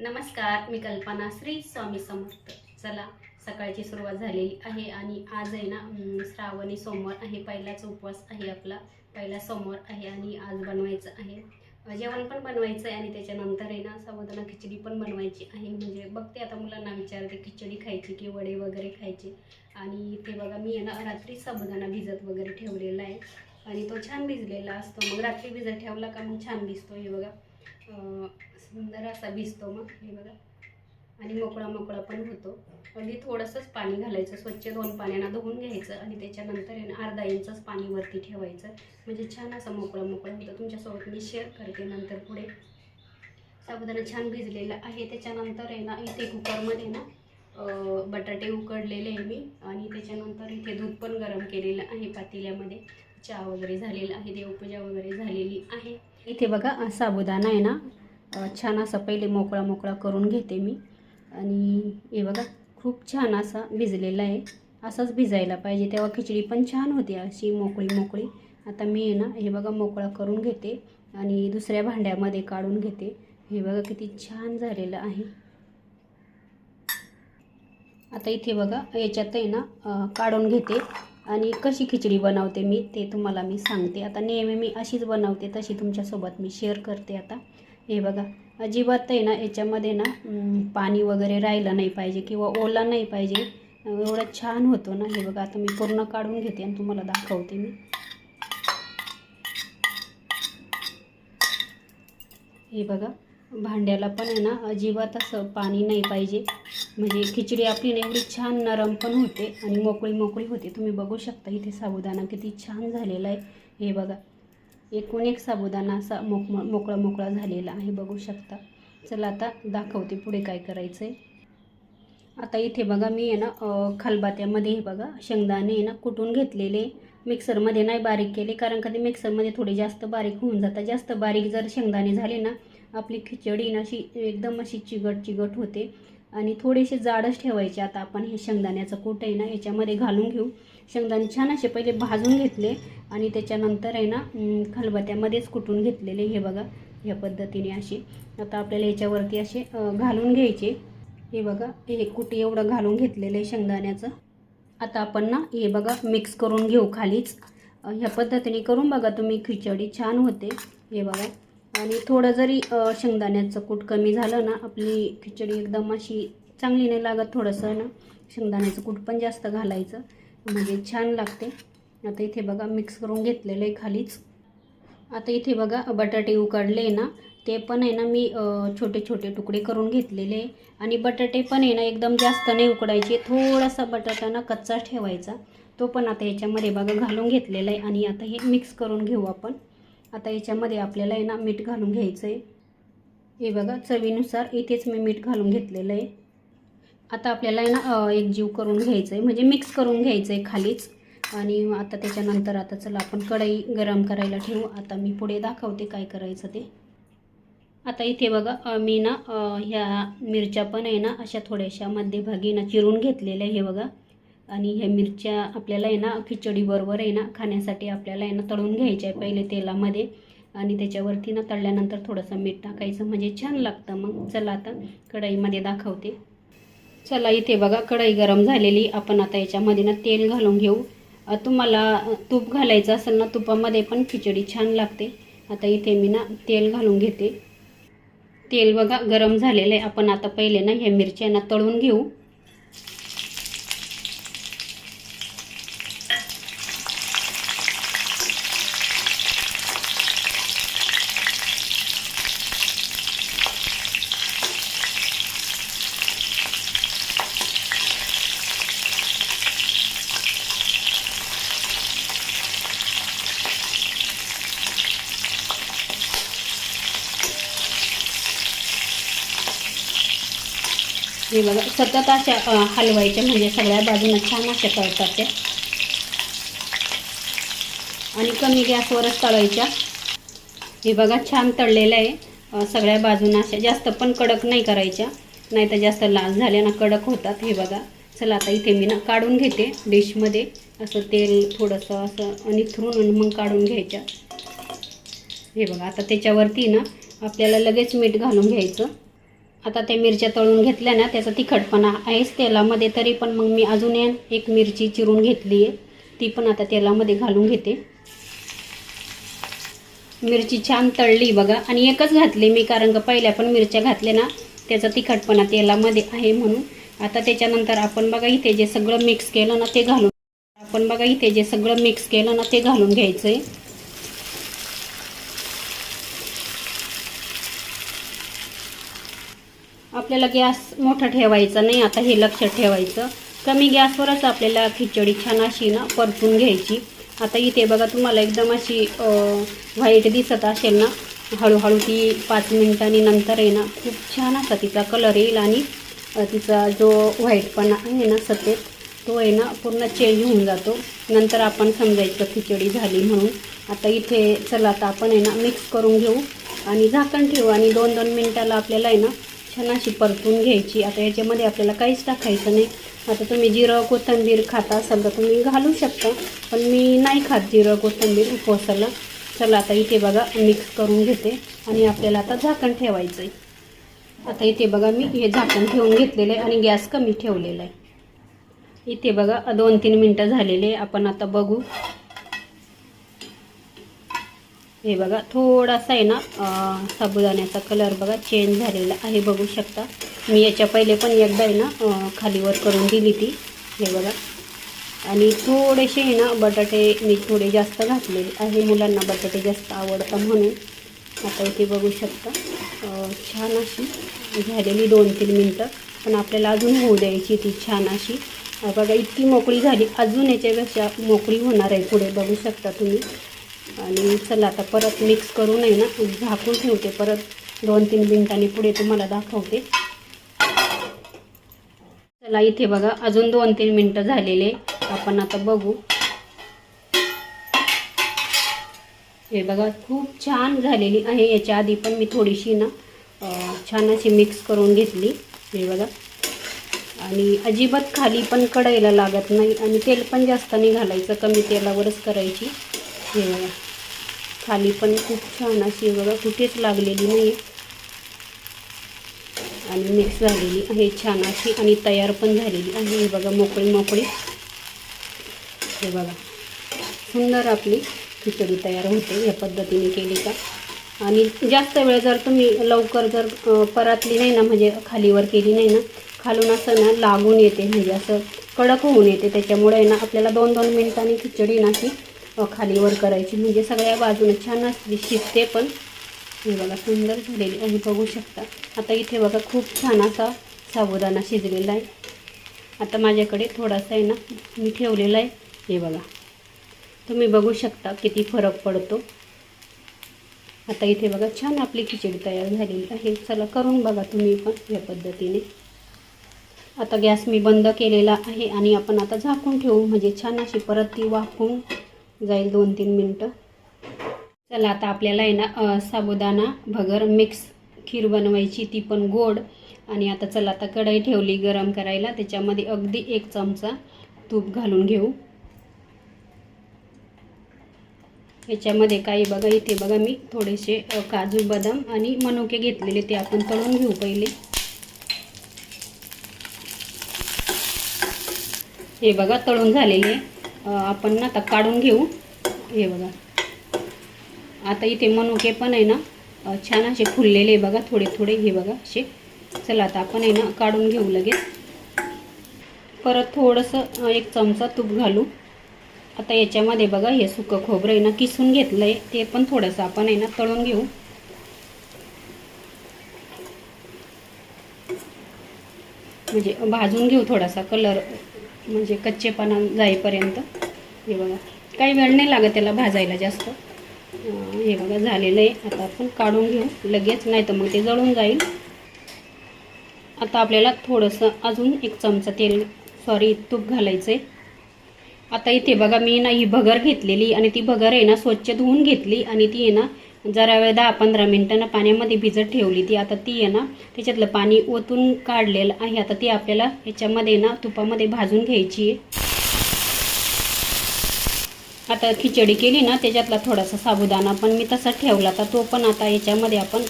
नमस्कार मी कल्पना श्री स्वामी समर्थ. चला सकाळची सुरुवात झालेली आहे आणि आज आहे ना श्रावणी सोमवार आहे पहिलाच उपवास आहे आपला. पहिला सोमवार आहे आणि आज बनवायचं आहे. जेवण पण बनवायचं आहे आणि त्याच्यानंतर आहे ना साबुदाणा खिचडी पण बनवायची आहे. म्हणजे बघते आता मुलांना विचारते खिचडी खायची की वडे वगैरे खायचे. आणि ते बघा मी आहे ना रात्री साबुदाणा भिजत वगैरे ठेवलेला आहे. आणि तो छान भिजलेला असतो. मग रात्री भिजत ठेवला का मग छान भिजतो हे बघा. सुंदर असा भिजतो मग हे बघा. आणि मोकळा मोकळा पण होतो. अगदी थोडंसंच पाणी घालायचं स्वच्छ दोन पाण्यानं धुवून घ्यायचं आणि त्याच्यानंतर आहे ना अर्धा इंचच पाणी वरती ठेवायचं. म्हणजे छान असं मोकळा मोकळा होतं. तुमच्यासोबत मी शेअर करते नंतर पुढे. साबुदाणा छान भिजलेला आहे. त्याच्यानंतर आहे ना इथे कुकरमध्ये ना बटाटे उकडलेले आहे मी. आणि त्याच्यानंतर इथे दूध पण गरम केलेलं आहे पातेल्यामध्ये. चहा वगैरे झालेला आहे. देवपूजा वगैरे झालेली आहे. इथे बघा साबुदाणा आहे ना छान असा पहिले मोकळा मोकळा करून घेते मी. आणि हे बघा खूप छान असा भिजलेला आहे. असाच भिजायला पाहिजे. तेव्हा खिचडी पण छान होते अशी मोकळी मोकळी. आता मी आहे ना हे बघा मोकळा करून घेते. आणि दुसऱ्या भांड्यामध्ये काढून घेते. हे बघा किती छान झालेलं आहे. आता इथे बघा याच्यात आहे ना काढून घेते. आणि कशी खिचडी बनवते मी ते तुम्हाला मी सांगते. आता नेहमी मी अशीच बनवते तशी तुमच्यासोबत मी शेअर करते आता. हे बघा अजिबात आहे ना याच्यामध्ये ना पाणी वगैरे राहिलं नाही पाहिजे किंवा ओला नाही पाहिजे. एवढा छान होतो ना हे बघा आता मी पूर्ण काढून घेते आणि तुम्हाला दाखवते मी. हे बघा भांड्याला पण आहे ना अजिबात असं पाणी नाही पाहिजे. म्हणजे खिचडी आपली ना एवढी छान नरम पण होते आणि मोकळी मोकळी होते. तुम्ही बघू शकता इथे साबुदाणा किती छान झालेला आहे. हे बघा एकूण एक साबुदाणा असा मोक मोकळा मोकळा झालेला आहे बघू शकता. चला आता दाखवते पुढे काय करायचं आहे आता इथे बघा मी आहे ना खलबात्यामध्ये हे बघा शेंगदाणे आहे ना कुटून घेतलेले. मिक्सरमध्ये नाही बारीक केले कारण का ते मिक्सरमध्ये थोडे जास्त बारीक होऊन जातात. जास्त बारीक जर शेंगदाणे झाले ना आपली खिचडी ना अशी एकदम अशी चिगट चिगट होते. आणि थोडेसे जाडच ठेवायचे. आता आपण हे शेंगदाण्याचं कूट आहे ना याच्यामध्ये घालून घेऊ. शेंगदाणे छान असे पहिले भाजून घेतले आणि त्याच्यानंतर आहे ना खलबत्यामध्येच कुटून घेतलेले हे बघा ह्या पद्धतीने असे. आता आपल्याला याच्यावरती असे घालून घ्यायचे. हे बघा हे कुटे एवढं घालून घेतलेलं आहे शेंगदाण्याचं. आता आपण ना हे बघा मिक्स करून घेऊ खालीच. ह्या पद्धतीने करून बघा तुम्ही खिचडी छान होते. हे बघा. आणि थोडं जरी शेंगदाण्याचं कूट कमी झालं ना आपली खिचडी एकदम अशी चांगली नाही लागत थोडंसं ना शेंगदाण्याचं कूट पण जास्त घालायचं म्हणजे छान लागते. आता इथे बघा मिक्स करून घेतलेलं आहे खालीच. आता इथे बघा बटाटे उकडले ना ते पण आहे ना मी छोटे छोटे तुकडे करून घेतलेले आणि बटाटे पण आहे ना एकदम जास्त नाही उकडायचे थोडासा बटाटा ना कच्चा ठेवायचा. तो पण आता याच्यामध्ये बघा घालून घेतलेला आहे आणि आता हे मिक्स करून घेऊ आपण. आता याच्यामध्ये आपल्याला आहे ना मीठ घालून घ्यायचं आहे हे बघा चवीनुसार इथेच मी मीठ घालून घेतलेलं आहे. आता आपल्याला आहे ना एक जीव करून घ्यायचं आहे म्हणजे मिक्स करून घ्यायचं आहे खालीच. आणि आता त्याच्यानंतर आता चला आपण कढई गरम करायला ठेवू. आता मी पुढे दाखवते काय करायचं ते. आता इथे बघा मी ना ह्या मिरच्या पण आहे ना अशा थोड्याशा मध्यभागी ना चिरून घेतलेल्या आहे हे बघा. आणि ह्या मिरच्या आपल्याला आहे ना खिचडीबरोबर आहे ना खाण्यासाठी आपल्याला आहे ना तळून घ्यायच्या आहे पहिले तेलामध्ये. आणि त्याच्यावरती ना तळल्यानंतर थोडंसं मीठ टाकायचं म्हणजे छान लागतं. मग चला आता कढईमध्ये दाखवते. चला इथे बघा कढई गरम झालेली. आपण आता याच्यामध्ये ना तेल घालून घेऊ. तुम्हाला तूप घालायचं असेल ना तुपामध्ये पण खिचडी छान लागते. आता इथे मी ना तेल घालून घेते. तेल बघा गरम झालेलं आहे. आपण आता पहिले ना ह्या मिरच्या ना तळून घेऊ. हे बघा सतत अशा हलवायच्या म्हणजे सगळ्या बाजूने छान अशा तळतात त्या आणि कमी गॅसवरच तळायच्या. हे बघा छान तळलेलं आहे. सगळ्या बाजूनं अशा जास्त पण कडक नाही करायच्या. नाही तर जास्त लाल झाल्या ना कडक होतात. हे बघा चला आता इथे मी ना काढून घेते डिशमध्ये. असं तेल थोडंसं असं निथरून आणि मग काढून घ्यायच्या हे बघा आता त्याच्यावरती ना आपल्याला लगेच मीठ घालून घ्यायचं. आता त्या मिरच्या तळून घेतल्या ना त्याचा तिखटपणा आहेच तेलामध्ये तरी पण मग मी अजून एक एक मिरची चिरून घेतली आहे. ती पण आता तेलामध्ये घालून घेते. मिरची छान तळली बघा. आणि एकच घातली मी कारण का पहिल्या पण मिरच्या घातल्या ना त्याचा तिखटपणा तेलामध्ये आहे म्हणून. आता त्याच्यानंतर आपण बघा इथे जे सगळं मिक्स केलं ना ते घालून आपण बघा इथे जे सगळं मिक्स केलं ना ते घालून घ्यायचं आहे आपल्याला गॅस मोठा ठेवायचा नाही आता हे लक्षात ठेवायचं. कमी गॅसवरच आपल्याला खिचडी छान अशी ना परतून घ्यायची. आता इथे बघा तुम्हाला एकदम अशी व्हाईट दिसत असेल ना हळूहळू ती पाच मिनिटांनी नंतर आहे ना खूप छान असा तिचा कलर येईल आणि तिचा जो व्हाईटपणा आहे ना सतेत तो आहे ना पूर्ण चेंज होऊन जातो. नंतर आपण समजायचं खिचडी झाली म्हणून. आता इथे चला आता आपण आहे ना मिक्स करून घेऊ. आणि झाकण ठेवू आणि दोन दोन मिनटाला आपल्याला आहे ना छान अशी परतून घ्यायची. आता याच्यामध्ये आपल्याला काहीच टाकायचं नाही. आता तुम्ही जिरं कोथिंबीर खाता असाल तर तुम्ही घालू शकता पण मी नाही खात जिरं कोथंबीर उपवासाला. चला आता इथे बघा मिक्स करून घेते. आणि आपल्याला आता झाकण ठेवायचं आहे आता इथे बघा मी हे झाकण ठेवून घेतलेलं आहे आणि गॅस कमी ठेवलेला आहे. इथे बघा दोन तीन मिनटं झालेले आहे. आपण आता बघू. हे बघा थोडासा आहे ना साबुदाण्याचा कलर बघा चेंज झालेला आहे बघू शकता. मी याच्या पहिले पण एकदा आहे ना खालीवर करून दिली ती. हे बघा. आणि थोडेसे आहे ना बटाटे मी थोडे जास्त घातलेले आहे मुलांना बटाटे जास्त आवडतात म्हणून. आता इथे बघू शकता छान अशी झालेली दोन तीन मिनटं. पण आपल्याला अजून होऊ द्यायची ती छान अशी. बघा इतकी मोकळी झाली. अजून याच्यापेक्षा मोकळी होणार आहे पुढे बघू शकता तुम्ही. आणि चला आता परत मिक्स करून आहे ना झाकून ठेवते परत. दोन तीन मिनिटांनी पुढे तुम्हाला दाखवते. चला इथे बघा अजून दोन तीन मिनटं झालेले. आपण आता बघू. हे बघा खूप छान झालेली आहे. याच्या आधी पण मी थोडीशी ना छान अशी मिक्स करून घेतली. हे बघा. आणि अजिबात खाली पण कढईला लागत नाही आणि तेल पण जास्त नाही घालायचं कमी तेलावरच करायची. हे बघा खाली पण खूप छान अशी बघा कुठेच लागलेली नाही. आणि मिक्स झालेली आहे छान अशी आणि तयार पण झालेली आहे. हे बघा मोकळी मोकळी. हे बघा सुंदर आपली खिचडी तयार होते या पद्धतीने केली का. आणि जास्त वेळ जर तुम्ही लवकर जर परातली परतली नाही ना म्हणजे खालीवर केली नाही ना खालून असं ना लागून येते. म्हणजे असं कडक होऊन येते. त्याच्यामुळे ना आपल्याला दोन दोन मिनिटांनी खिचडी ना ती खालीवर करायची. म्हणजे सगळ्या बाजूने छान असली शिजते पण. हे बघा सुंदर झालेली आहे. बघू शकता. आता इथे बघा खूप छान असा साबुदाणा शिजलेला आहे. आता माझ्याकडे थोडासा आहे ना मी ठेवलेला आहे. हे बघा. तुम्ही बघू शकता किती फरक पडतो. आता इथे बघा छान आपली खिचडी तयार झालेली आहे. चला करून बघा तुम्ही पण या पद्धतीने. आता गॅस मी बंद केलेला आहे आणि आपण आता झाकून ठेवू. म्हणजे छान अशी परत ती वाफून जाईल दोन तीन मिनटं. चला आता आपल्याला आहे ना साबुदाणा भगर मिक्स खीर बनवायची ती पण गोड. आणि आता चला आता कढई ठेवली गरम करायला. त्याच्यामध्ये अगदी एक चमचा तूप घालून घेऊ. याच्यामध्ये काही बघा इथे बघा मी थोडेसे काजू बदाम आणि मनुके घेतलेले ते आपण तळून घेऊ पहिले. हे बघा तळून झालेले आपण ना आता काढून घेऊ. हे बघा. आता इथे मनुके पण आहे ना छान असे फुललेले बघा थोडे थोडे हे बघा असे. चला आता आपण आहे ना काढून घेऊ लगेच. परत थोडंसं एक चमचा तूप घालू. आता याच्यामध्ये बघा हे सुकं खोबरं आहे ना किसून घेतलं आहे ते पण थोडंसं आपण आहे ना तळून घेऊ. म्हणजे भाजून घेऊ थोडासा कलर. म्हणजे कच्चेपणा जाईपर्यंत. हे बघा. काही वेळ नाही लागत त्याला भाजायला जास्त. हे बघा झालेलं आहे. आता आपण काढून घेऊ. लगेच नाही तर मग ते जळून जाईल. आता आपल्याला थोडंसं अजून एक चमचा तेल सॉरी तूप घालायचं आहे आता इथे बघा मी ना ही भगर घेतलेली आणि ती भगर आहे ना स्वच्छ धुवून घेतली आणि ती आहे ना जरा वेळ दहा पंधरा मिनटानं ना पाण्यामध्ये भिजत ठेवली ती. आता ती आहे ना त्याच्यातलं पाणी ओतून काढलेलं आहे. आता ती आपल्याला ह्याच्यामध्ये ना तुपामध्ये भाजून घ्यायची आहे. आता खिचडी केली ना त्याच्यातला थोडासा साबुदाणा पण मी तसा ठेवला तर तो पण आता याच्यामध्ये आपण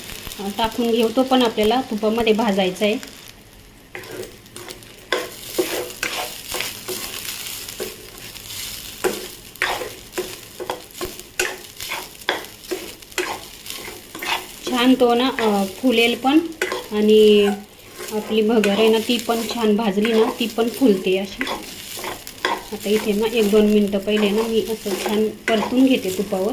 टाकून घेऊ. तो पण आपल्याला तुपामध्ये भाजायचा आहे. छान तो ना फुलेल पण. आणि आपली भगर आहे ना ती पण छान भाजली ना ती पण फुलते अशी. आता इथे ना एक दोन मिनटं पहिले ना मी असं छान परतून घेते तुपावर.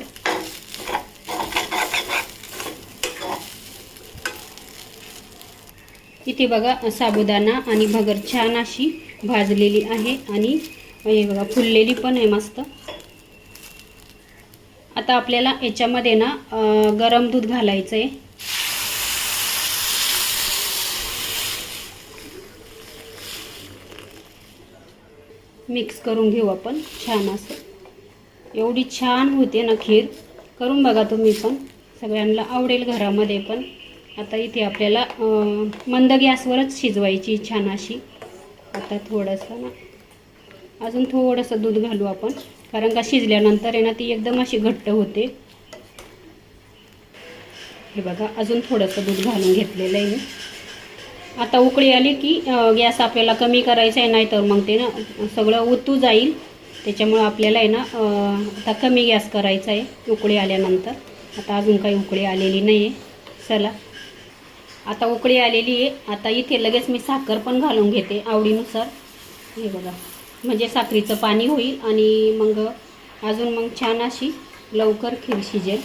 इथे बघा साबुदाणा आणि भगर छान अशी भाजलेली आहे. आणि हे बघा फुललेली पण आहे मस्त. आता आपल्याला याच्यामध्ये ना गरम दूध घालायचं आहे मिक्स करून घेऊ आपण छान असं. एवढी छान होते ना खीर. करून बघा तुम्ही पण. सगळ्यांना आवडेल घरामध्ये पण. आता इथे आपल्याला मंद गॅसवरच शिजवायची छान अशी. आता थोडंसं ना अजून थोडंसं दूध घालू आपण. कारण का शिजल्यानंतर आहे ना ती एकदम अशी घट्ट होते. हे बघा अजून थोडंसं दूध घालून घेतलेलं आहे आता उकळी आली की गॅस आपल्याला कमी करायचा आहे नाही तर मग ते ना सगळं ओतू जाईल. त्याच्यामुळं आपल्याला आहे ना आता कमी गॅस करायचा आहे उकळी आल्यानंतर. आता अजून काही उकळी आलेली नाही आहे चला. आता उकळी आलेली आहे. आता इथे लगेच मी साखर पण घालून घेते आवडीनुसार. हे बघा. म्हणजे साखरेचं पाणी होईल आणि मग अजून मग छान अशी लवकर खीर शिजेल.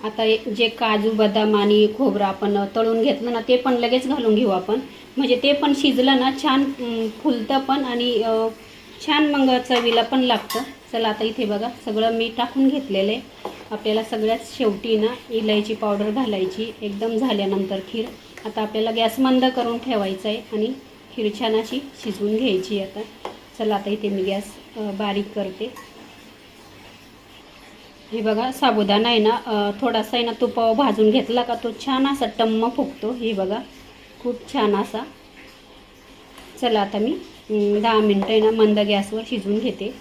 आता जे काजू बदाम आणि खोबरं आपण तळून घेतलं ना ते पण लगेच घालून घेऊ आपण. म्हणजे ते पण शिजलं ना छान फुलतं पण आणि छान मग चवीला पण लागतं. चला आता इथे बघा सगळं मी टाकून घेतलेलं आहे. आपल्याला सगळ्यात शेवटी ना इलायची पावडर घालायची. एकदम झाल्यानंतर खीर. आता आपल्याला गॅस मंद करून ठेवायचा आहे आणि खीर छान अशी शिजवून घ्यायची आता. चला आता इथे मी गॅस बारीक करते. हे बघा साबुदाणा आहे ना थोडासा आहे ना तुपावर भाजून घेतला का तो छान असा टम्म फुगतो. हे बघा खूप छान असा. चला आता मी दहा मिनटं आहे ना मंद गॅसवर शिजवून घेते.